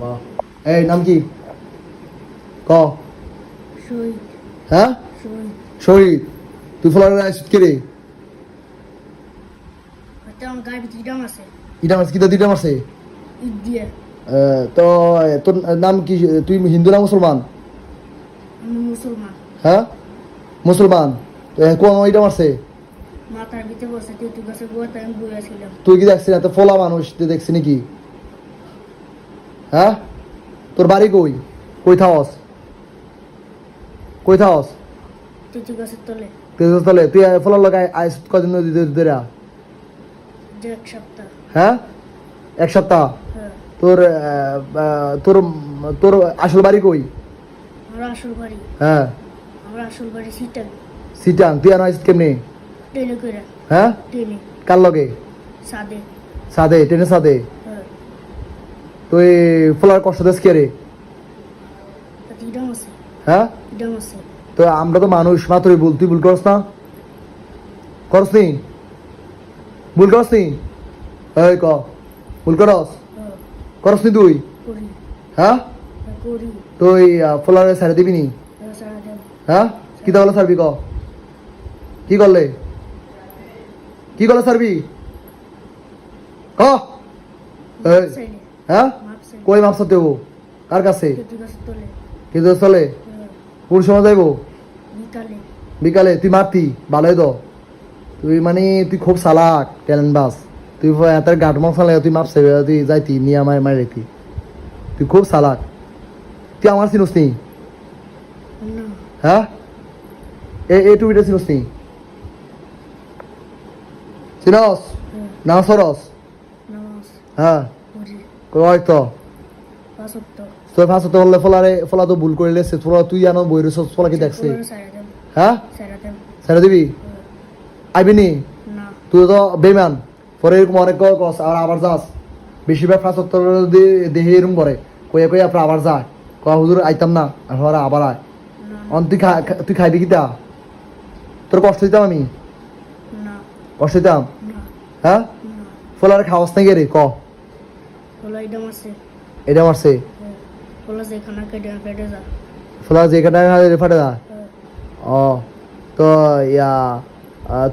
বাবা এই নাম কি ক হ্যাঁ শহীদ তুই ফলার আসিস কে রে গায়ে আছে কিতা তো তোর নাম কি তুই হিন্দু না মুসলমান মুসলমান হ্যাঁ মুসলমান তো কোন ইটা মারছে মাথার ভিতরে বসে তেঁতুল গাছে গোয়াতে আমি বইয়াছিলাম তুই কি দেখছিস এত ফলা মানুষ তুই দেখছি নাকি হ্যাঁ? তোর বাড়ি কই? কই থাওস কই থাওস তেঁতুল গাছের তলে। তেজস্থলে তুই ফলার লগাই আইস কদিন ধরে যে এক সপ্তাহ। হ্যাঁ? এক সপ্তাহ? হ্যাঁ। তোর তোর তোর আসল বাড়ি কই? আমার আসল বাড়ি। হ্যাঁ। আমার আসল বাড়ি সিটাল সিটাং। তুই আনো আইস কেমনি? ট্রেনে করে। হ্যাঁ? ট্রেনে। কার লগে? সাদে। সাদে ট্রেনে সাদে? হ্যাঁ তুই ফলার কষ্ট দেশ কে রে? হ্যাঁ? তো আমরা তো মানুষ মাত্রই ভুল তুই ভুল করস না। করস নি? ভুল করস নি? এই ক ভুল করস? করস নি তুই? হ্যাঁ? করি। তুই ফলারে ছেড়ে দিবি নি? হ্যাঁ সারা হ্যাঁ? কি তাহলে সারবি ক? কি করলে? কি করলে সারবি ক? এই, হ্যাঁ? কই মাপসা দেব কার কাছে? গাছের চলে হ্যাঁ। কোন সময় যাইব? বিকালে। তুই মারতি ভালোই তো। তুই মানে তুই খুব চালাক ট্যালেন্ট বাস তুই এত গাট মশা লাগে তুই মাপছে তুই যাইতি নিয়ে আমার মারি রেখি তুই খুব চালাক। তুই আমার চিনস নি? হ্যাঁ? এ এ টুবিটা চিনস নি? চিনস? হ্যাঁ। না সরস? হ্যাঁ। কয় তো? তোর ফাঁসতে বললে ফলারে ফলা তো ভুল করে লেছে তোরা তুই আনো বই রয়েছ ফলা কি দেখছে? হ্যাঁ? ছেড়ে দিবি? আইবি নি? তুই তো বেমান পরে এরকম অনেক ক- কস আর আবার যাস। বেশিরভাগ ফাঁসত্তর দেহে এরকম করে কয়ে কয়ে আপনার আবার যায়। ক হুজুর আইতাম না আর আবার আয়। অন তুই তুই খাইবি কিতা? তোর কষ্ট দিতাম আমি? না। কষ্ট দিতাম? হ্যাঁ? ফলারে খাওয়াস না রে? ক? এটা মারছে হলো যেখানে কেটে পেটে যা। ফলা যে কাটা ফাটে দা হ্যাঁ। ও তো ইয়া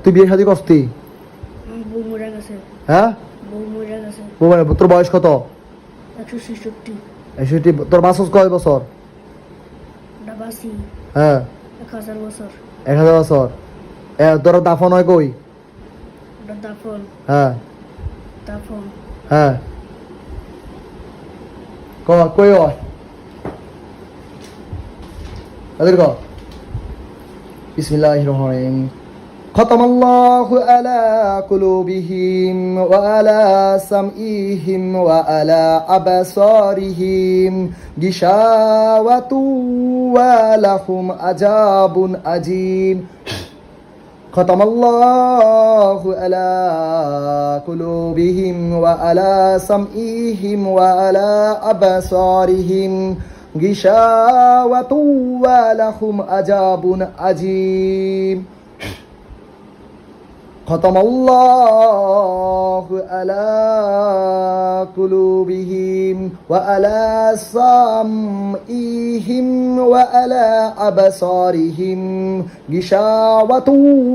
তুই বিয়ে শাদি আমার বউ মরে গেছে। হ্যাঁ? বউ মরে গেছে। তোর বয়স কত? একশো ছেষট্টি। তোর বাসস কয় বছর? হ্যাঁ। এক হাজার বছর। এক হাজার বছর। তোর দাফন হয় কই? দাফন। হ্যাঁ। দাফন। হ্যাঁ। কই হয় তাদের ক বিসমিল্লাহির রহমানির রহিম ختم الله على قلوبهم وعلى سمعهم وعلى أبصارهم غشاوة ولهم عذاب أليم ختم الله على قلوبهم وعلى سمعهم وعلى أبصارهم غشاوة ولهم عذاب عظيم ختم الله على قلوبهم وعلى سمعهم وعلى أبصارهم غشاوة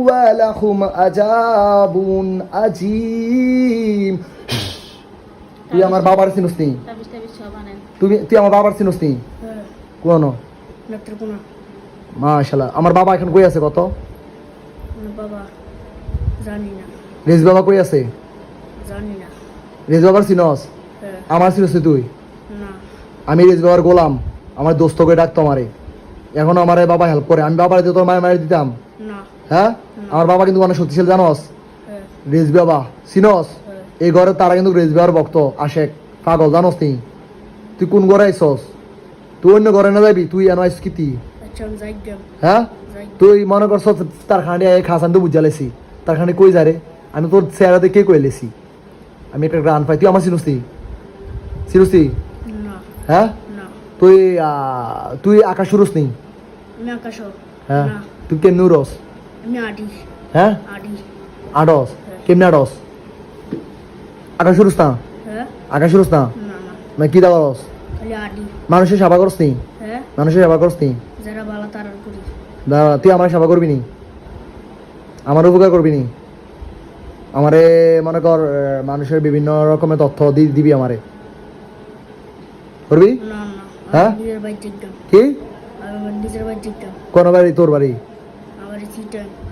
ولهم عذاب عظيم তুই আমার বাবার চিনস নি তাবিজ তাবিজ সব আনেন তুমি তুই আমার বাবার চিনস নি হ্যাঁ কোন নেত্রকোনা মাশাল্লাহ আমার বাবা এখন কই আছে কত আমার বাবা জানি না। রেজ বাবা কই আছে? জানি না। রেজ বাবার চিনস? হ্যাঁ। আমার চিনস তুই? না। আমি রেজ বাবার গোলাম। আমার দোস্তকে ডাকতো আমারে। এখন আমার বাবা হেল্প করে। আমি বাবার তোর মায়ের মায়ের দিতাম। হ্যাঁ? আমার বাবা কিন্তু অনেক শক্তিশালী জানস? হ্যাঁ। রেজ বাবা চিনস? হ্যাঁ। এই ঘরে তারা কিন্তু রেজ বাবার ভক্ত আশেক পাগল জানস নি? তুই কোন ঘরে আইসস তুই অন্য ঘরে না যাবি? তুই এনে আইস কিতি আচ্ছা আমি হ্যাঁ? তুই মনে করছ তার খান্ডি খাসান তো বুঝালেছি তার খান্ডি কই যারে? আমি তোর চেহারা কে কই লেছি আমি একটা গান পাই। তুই আমার চিনস্তি চিনস্তি না। হ্যাঁ? তুই তুই আকাশ উড়স নি আমি আকাশ হ্যাঁ। তুই কেমনি আমি হ্যাঁ? আডস? কেমনি আডস? আকাশ উড়স না? হ্যাঁ? আকাশ উড়স না? না না। না কি দাওয়ারস খালি আডি। মানুষের সেবা করস নি? হ্যাঁ। মানুষের সেবা করস নি? যারা বালা তারার করি। দাঁড়া, তুই আমার সেবা করবি নি? আমার উপকার করবি নি? আমারে মনে কর মানুষের বিভিন্ন রকমের তথ্য দিবি আমারে। করবি? হ্যাঁ? কি? কোন বাড়ি? তোর বাড়ি?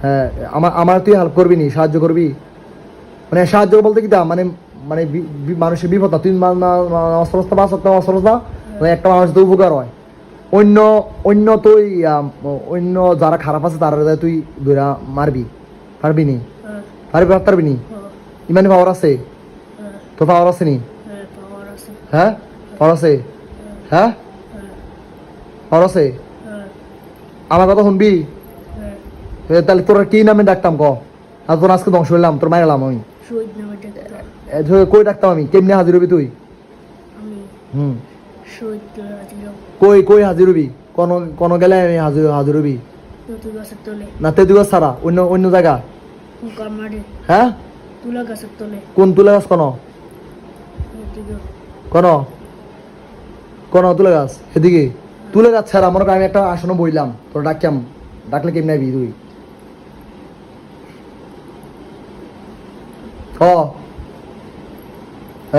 হ্যাঁ আমার আমার তুই হেল্প করবি নি? সাহায্য করবি? মানে সাহায্য বলতে কি তা? মানে মানে বি- বি- মানুষের বিপদ না। তুই অস্ত্রস্তা বাস একটা অস্ত্রস্তা একটা মানুষ তো উপকার হয়। অন্য অন্য তুই অন্য যারা খারাপ আছে তারা তুই দুইরা মারবি। পারবি নি? হ্যাঁ। পারবি পারবি নি? হ্যাঁ। ইমানি পাওয়ার আছে? হ্যাঁ। তোর পাওয়ার আছে নি? হ্যাঁ পাওয়ার আছে। হ্যাঁ? পাওয়ার আছে? আমার কথা শুনবি? তাহলে তোর কি নামে ডাকতাম ক? আর তোর আজকে ধ্বংস হইলাম তোর আমি। শহীদ নামে ডাকতাম। কই ডাকতাম আমি? কেমনে হাজির হবি তুই? আমি হুম। কই কই হাজির হবি? কোন কোন গেলে আমি হাজির হাজির হবি? না তেঁতুল গাছ ছাড়া অন্য অন্য জায়গা। হ্যাঁ তুলা। কোন তুলা গাছ কোন কোন কোন তুলা গাছ সেদিকে তুলে যাচ্ছে আর আমার আমি একটা আসনে বইলাম তোর ডাকলাম ডাকলে কেমনি আবি তুই? ক?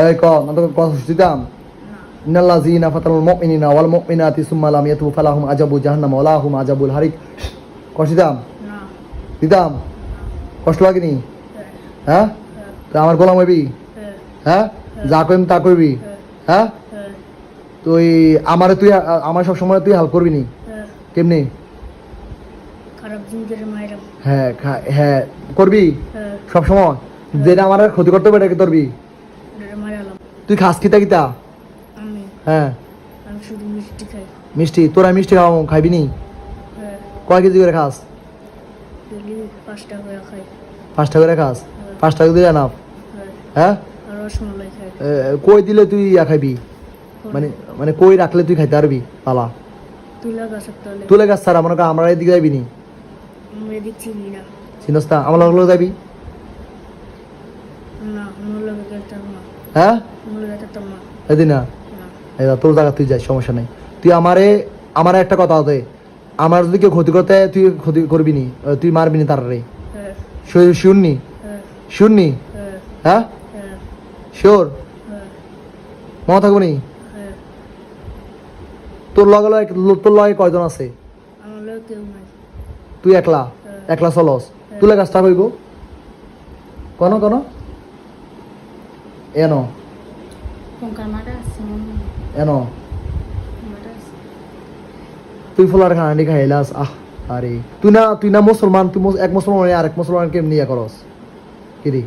এই ক না তোকে কথা দিতাম ইন্নাল্লাযীনা ফাতানুল মুমিনিনা ওয়াল মুমিনাতি সুম্মা লাম ইয়াতুবু ফালাহুম আযাবু কষ্ট দিতাম? দিতাম? কষ্ট লাগেনি? হ্যাঁ? তা আমার গোলাম হইবি? হ্যাঁ? যা কইম তা করবি হ্যাঁ? তুই আমারে তুই আমার সব সময় তুই হেল্প করবি নি? কেমনি? হ্যাঁ হ্যাঁ করবি? হ্যাঁ সব সময়? যেটা আমার ক্ষতি করতে হবে এটাকে করবি তুই খাস কিতা কিতা হ্যাঁ। মিষ্টি তোরা মিষ্টি খাওয়া খাইবি নি? হ্যাঁ কয় কেজি করে খাস? পাঁচটা করে খাই। পাঁচটা করে খাস? পাঁচটা করে দিয়ে না হ্যাঁ। হ্যাঁ? কই দিলে তুই ইয়া খাইবি? মানে মানে কই রাখলে তুই খাইতে পারবি পালা? তুলা গাছ ছাড়া মনে কর আমরা এদিকে যাবি নি। চিনস না? আমার লগে যাবি হ্যাঁ? না? এদিন তোর জায়গা তুই যাই সমস্যা নাই। তুই আমারে আমার একটা কথা হতে আমার যদি কেউ ক্ষতি করতে তুই ক্ষতি করবি নি তুই মারবি নি তার রে শুননি? শুননি? হ্যাঁ? শিওর? মনে থাকব নি? তোর লগে লগে তোর লগে কয়জন আছে? তুই একলা? একলা চলস? তুলে গাছটা কইব? কোন কোন? এন এন তুই ফুলার খানানি খাইলাস আহ আরে। তুই না তুই না মুসলমান তুই এক মুসলমান আর এক মুসলমান কেমনি ইয়া করস? কিরে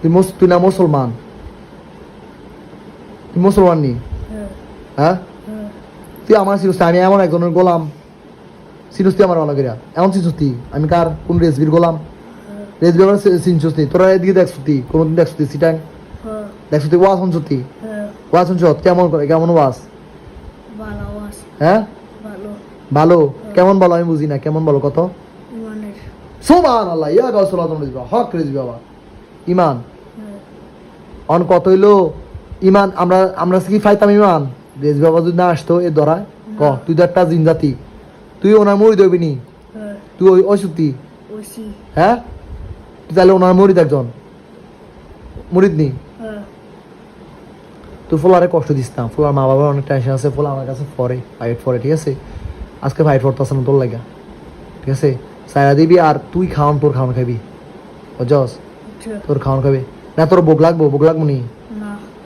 তুই মুস তুই না মুসলমান? তুই মুসলমান নি? হ্যাঁ। হ্যাঁ? হ্যাঁ। তুই আমার চিনুস আমি এমন একজনের গোলাম। চিনুস তুই আমার ভালো করিয়া। এমন চিনুস তুই আমি কার? কোন রেসবির গোলাম? হ্যাঁ। রেসবির চিনছুস তুই তোরা এদিকে দেখছ তুই কোনদিন দেখছ তুই সিটাং। দেখছ তুই ওয়াজ শুনছ তুই ওয়াজ শুনছ কেমন করে কেমন ওয়াজ। হ্যাঁ? ভালো? কেমন বলো? আমি বুঝি না। কেমন বলো? কত? আল্লাহ ইয়া হক বাবা। ইমান? অন কত হইল? ইমান আমরা আমরা কি ফাইতাম ইমান? রেজ বাবা যদি না আসতো এ ধরায় ক? তুই তো একটা জিন জাতি তুই ওনার মরি দেবি নি? হ্যাঁ। তুই ওই ওসি। হ্যাঁ? তুই তাহলে ওনার মরিদ একজন? মরিদ নি? হ্যাঁ। তুই ফোলারে কষ্ট দিস না। ফোলার মা বাবার অনেক টেনশন আছে ফোলা আমার কাছে পরে ফাইট পরে ঠিক আছে? আজকে ফাইট পড়তেছে না তোর লাগা। ঠিক আছে? সারা দিবি আর তুই খাওয়ান তোর খাওয়ান খাবি। বুঝছস? আচ্ছা। তোর খাওয়ান খাবি। না তোর ভোগ লাগবো ভোগ লাগবো নি?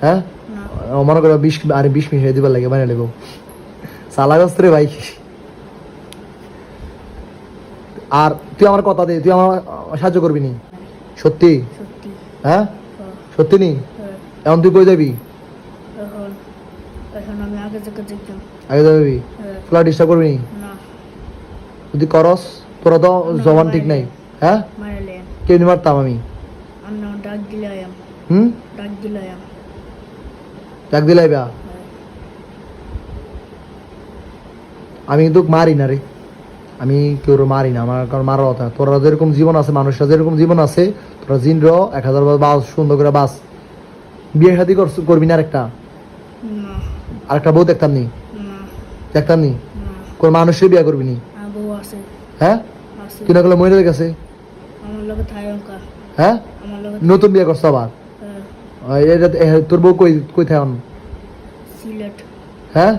হ্যাঁ? মনে করো বিষ আরে বিষ মিশিয়ে দিবার লাগে বানিয়ে দেবো সালা গস্ত রে ভাই। আর তুই আমার কথা দে তুই আমার সাহায্য করবি নি? সত্যি। হ্যাঁ? হ্যাঁ। সত্যি নি? হ্যাঁ। এখন তুই কই যাবি? এখন আমি আগে থেকে দেখতাম। আগে যাবি হ্যাঁ। ডিস্টার্ব করবি না? যদি করস তোরা তো জবান ঠিক নাই। হ্যাঁ? কেমনি মারতাম আমি? আমি ডাক হুম? বা আমি কিন্তু মারি না রে। আমি কেউ মারি না আমার কারণ মারা কথা। তোরা যেরকম জীবন আছে মানুষরা যেরকম জীবন আছে তোরা জিন র এক হাজার বাস সুন্দর করে বাস। বিয়ে শাদি করছ- করবি না আরেকটা? না আর একটা বউ দেখতাম নি? দেখতাম নি? কোন মানুষের বিয়া করবি নি? হ্যাঁ আছে। তুই না করলে মহিলাদের কাছে? হ্যাঁ? নতুন বিয়া করছ আবার? হ্যাঁ, তোর বউ কই কই থাকুন সিলেট। হ্যাঁ?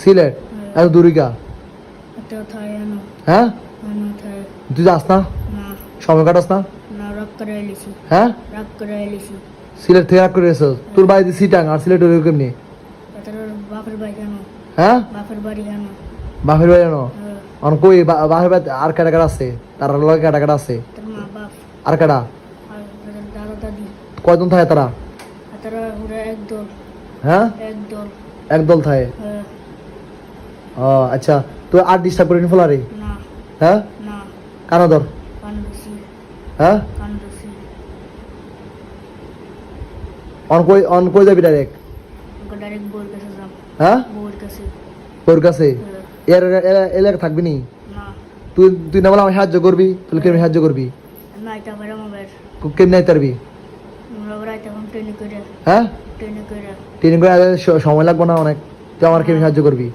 সিলেট? এত দূরিকা হ্যাঁ? তুই যাস না? সময় কাটাস না? হ্যাঁ? সিলেট থেকে রাগ করে তোর বাড়িতে সিটাং আর সিলেট কেমনি? বাপের বাড়ি আনো। হ্যাঁ? বাপের বাড়ি আনো। বাপের বাড়ি জানো হ্যাঁ, অন কই? বাপের বাড়িতে আর কাটা কাটা আছে? তার লগে কাটা কাটা আছে? আর কাটা কয়জন থাকে তারা? তারা একদল হ্যাঁ? একদল একদল থাকে? হ্যাঁ, ও আচ্ছা। তো আর ডিস্টার্ব করে নি। ফেলারে হ্যাঁ? না। কানা ধর? হ্যাঁ? অন কই অন কই যাবি ডাইরেক্ট ডাইরেক্ট যাম হ্যাঁ? বউর কাছে। তোর হ্যাঁ, এর এলাকা থাকবি নি? তুই তুই না বলে সাহায্য করবি? তাহলে কেমনি সাহায্য করবি? কেমনি আইতে পারবি? আমরা রাইতে এখন ট্রেনে করে। হ্যাঁ? ট্রেনিং করে। সময় লাগবে না অনেক। তুই আমার কেমনি সাহায্য করবি?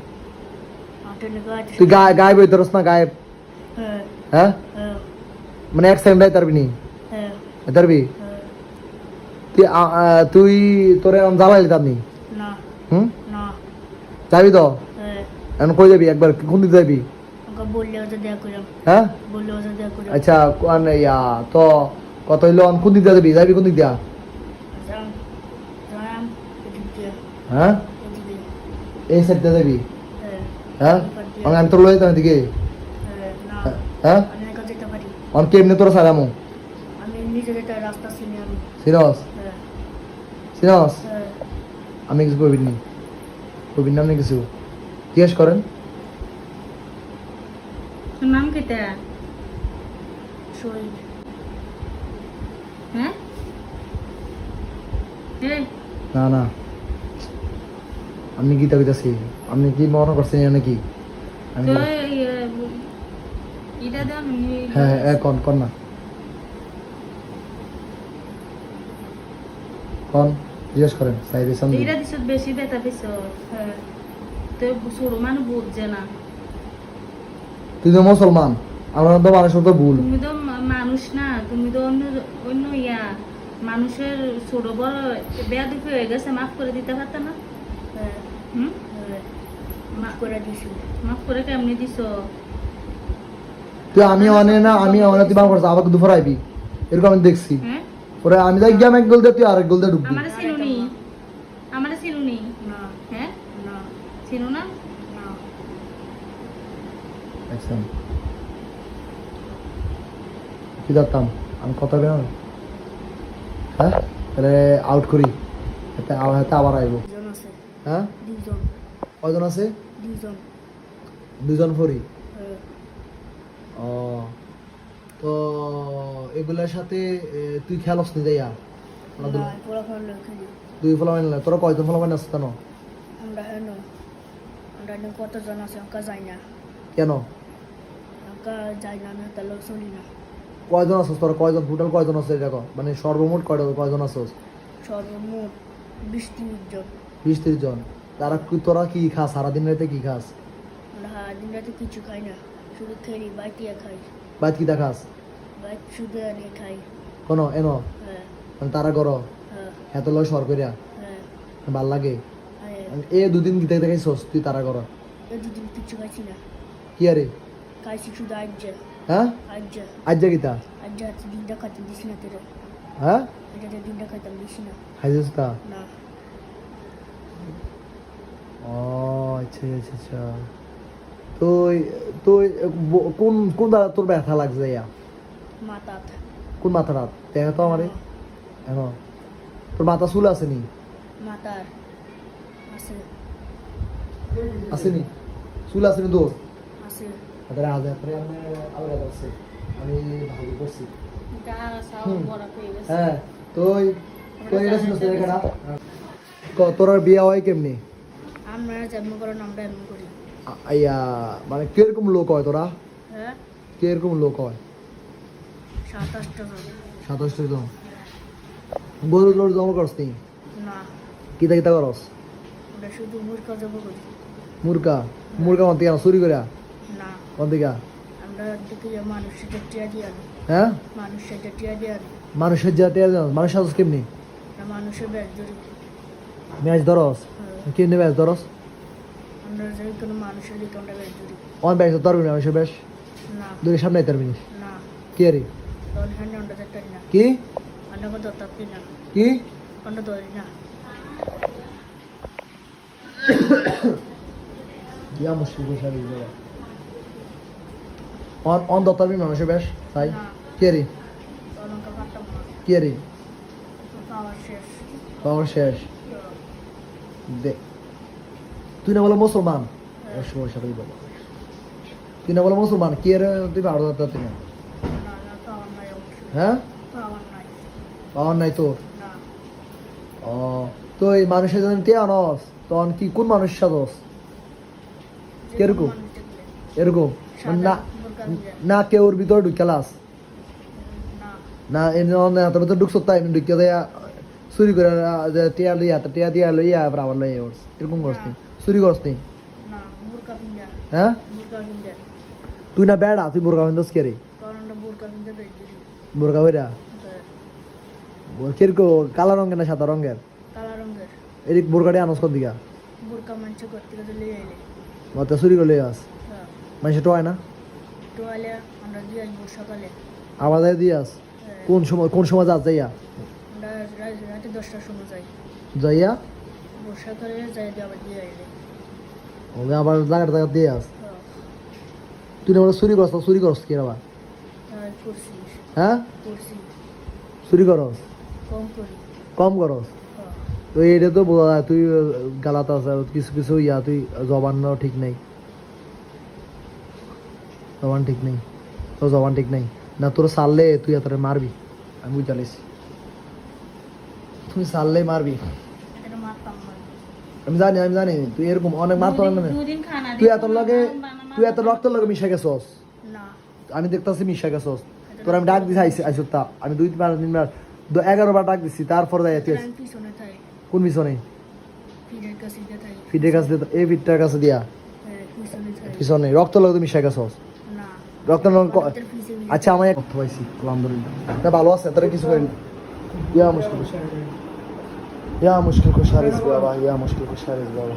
তুই গায়ে গায়ে বই ধরস না গায়ে? হ্যাঁ। হ্যাঁ? হ্যাঁ। মানে এক সেকেন্ড আইতে পারবি নি? হ্যাঁ। হ্যাঁ। তুই তুই তোরে আমি জ্বালাই লিতাম নি। হুম? যাবি তো? হ্যাঁ। এখন কই যাবি? একবার কোন দিকে যাবি? হ্যাঁ? আচ্ছা কোন ইয়া তো কত হইল? অন কোন দিক দিয়ে যাবি? যাবি কোন দিক দিয়া? দিয়ে। হ্যাঁ? এই সাইড দিয়ে যাবি? হ্যাঁ। আমি তোর যেতাম এদিকে। হ্যাঁ অন কেমনি তোর সারামু কিছু কবির নি কবির নাম কিছু জিজ্ঞেস করেন? নাম কেটা হ্যাঁ? না না। আপনি গীতা কইতাছি। আপনি কি মনে করছেন নাকি? আমি হ্যাঁ হ্যাঁ কন কন না। কন। জিজ্ঞেস করেন সাইডে সামনে। দিছ বেশি দিছ হ্যাঁ। তো সরু মানুষ বুঝছে না। তুই তো মুসলমান আমরা তো মানুষের তো ভুল। তুমি তো মানুষ না তুমি তো অন্য অন্য ইয়া। মানুষের ছোট বড় বেয়া দুঃখ হয়ে গেছে মাফ করে দিতে পারত না? হ্যাঁ হুম? মাফ করে দিছি। মাফ করে কেমনি দিছ? তুই আমি অনে না আমি অনে তুই বাবা করছ আবার দুপুর আইবি। এরকম আমি দেখছি। হ্যাঁ? পরে আমি যাই গিয়ে এক গোল দে তুই আরেক গোল দে ঢুকবি আমারে চিনুনি আমারে চিনুনি না হ্যাঁ না চিনু না না আচ্ছা কি জানতাম আমি কথা বেরো হ্যাঁ? তাহলে আউট করি। এতে আবার হাতে আবার আইব। দুজন আছে। হ্যাঁ? দুজন কয়জন আছে? দুজন দুজন ফরি হ্যাঁ। ও তো এগুলার সাথে তুই খেলস নি যাইয়া না দুই ফলাবাইন তোরা কয়জন ফলাবাইন আছে কেন আমরা হেন। আমরা কতজন আছে আমরা যাই না। কেন? যাই না তাহলে না। কয়জন আছিস তোরা কয়জন? টোটাল কয়জন আছে দেখো? মানে সর্বমোট কয়টা কয়জন আছিস সর্বমোট বিশ তিরিশ জন। বিশ ত্রিশ জন। তারা কি- তোরা কি খাস? সারাদিন রাতে কি খাস? আমরা দিন রাতে কিছু খাই না। শুধু খেলি বাইটিয়া খাই। বাইত কি দেখাস বাইক শুধু এনে খাই। কোনো? এন? হ্যাঁ। মানে তারা করো? হ্যাঁ। এত লয় সর করিয়া হ্যাঁ। ভালো লাগে? হ্যাঁ। এ দুদিন গীতা দেখাইছস তুই তারা করো? এই দুদিন কিছু খাইছি না। কি আরে? খাইছি শুধু আজ্জা হ্যাঁ আজ্জা গীতা আজ্জা দিনটা খাইতে দিস না তোরা হ্যাঁ এটাতে দিনটা খাইতাম দিস না খাইছিস তা না ও আচ্ছা আচ্ছা আচ্ছা তুই তুই কোন কোন দাদা তোর ব্যথা লাগছে ইয়া মাতাত কোন মাথাটা দেখা তো আমারে এখন তোর মাথা চুল আছে নি মাতার আছে আছে নি চুল আছে নি দোস্ত আছে আমি আমি ভালো করছি। বড় হয়ে হ্যাঁ এটা তোর আর বিয়া হয় কেমনি? আমরা জন্ম করার এমন করি। আইয়া মানে কীরকম লোক হয় তোরা? হ্যাঁ? কীরকম লোক হয়? সাতাশটা সাতাশটা জন। গরু তোর জমা করস নি? না। কিতা কিতা করস? শুধু করি। চুরি করে কোন যে টিয়া আনি। হ্যাঁ? মানুষের টিয়া আনি। মানুষের জাতি মানুষ সাজস কেমনি? মানুষের ম্যাচ ধরস হ্যাঁ, কেমনি ম্যাচ ধরস যে দিকে অন ব্যাচ ধরবি না মানুষের বেশ না। সামনে পারবি না। কি রে তখন হ্যান্ড আমরা দেখতে না। কি? কি? ধরি না ইয়া মুশকিল করে সারি অন অন দত্তারবি মানুষের বেশ তাই? না। কে রে তখন আমরা পারতাম না কে রে পাওয়ার শেষ। দে। তুই না বলো মুসলমান? সময় সাথে বলো তুই না বলো মুসলমান? কে রে তুই ভালো দত্তা তুই না। হ্যাঁ? পাওয়ার নাই তোর? ও তো এই মানুষের জন্য কে আনস? তখন কি কোন মানুষ সাজস এরকম? মানে না না কেউ ওর ভিতরে ঢুকালাস না না এনে না তবে তো ঢুকছ তাই এমনি ঢুকে দেয়া চুরি করে টিয়া লইয়া তা টিয়া দিয়া লইয়া আবার আবার লইয়া ওর এরকম করস নি চুরি বোরকা পিন্দা হ্যাঁ তুই না বেড়া তুই বোরকা বিন্দস কে রে আমরা বোরকা বইরা কীরকম কালো রঙের না সাদা রঙের কালা রঙের এদিক বোরকাটি আনস কর দিকা বোরকা মানুষ করতে গেলে লিয়ে আইলে মতে চুরি করে লইয়া আস হ্যাঁ মানুষে টোয়ায় না টোয়ালে আমরা দিয়ে আসব সকালে। আবার যাই দিয়ে আস। হ্যাঁ, কোন সময় কোন সময় যাস যাইয়া? আমরা রাতে দশটার সময় যাই। যাইয়া? বর্ষাকালে যাই দিয়ে আবার দিয়ে আইলে ওকে আবার জায়গাটা জায়গা দিয়ে আস। হ্যাঁ, তুই চুরি কি আবার হ্যাঁ চুরি করস? কম করস? হ্যাঁ, তো এটা তো বোঝা যায় তুই গালাত আছে কিছু কিছু ইয়া তুই জবান ঠিক নেই। জবান ঠিক নেই। তো জবান ঠিক নেই। না তোর সারলে তুই এত মারবি। আমি বুঝতে পারছি তুই সারলে মারবি। আমি জানি আমি জানি। তুই এরকম অনেক মারতো না। তুই এত লগে তুই এত রক্তের লগে মিশে গেছস। না। আমি দেখতেছি মিশে গেছস। তোর আমি ডাক দিছি আইসি আইসো তা। আমি দুই বার তিনবার দু- এগারো বার ডাক দিছি তারপর যাই তুই পিছনে কোন মিশনে ফিরের কাছে দিয়ে থাই। ফিটের কাছে দিয়ে হ্যাঁ, পিছনে পিছনে। রক্ত লগে তুমি মিশে গেছস। রক্তদান আচ্ছা আমার একটা পাইছি আলহামদুলিল্লাহ। তা ভালো আছে তারা কিছু করেন। ইয়া মুশকিল ইয়া মুশকিল কো সারিস বাবা ইয়া মুশকিল কো সারিস বাবা।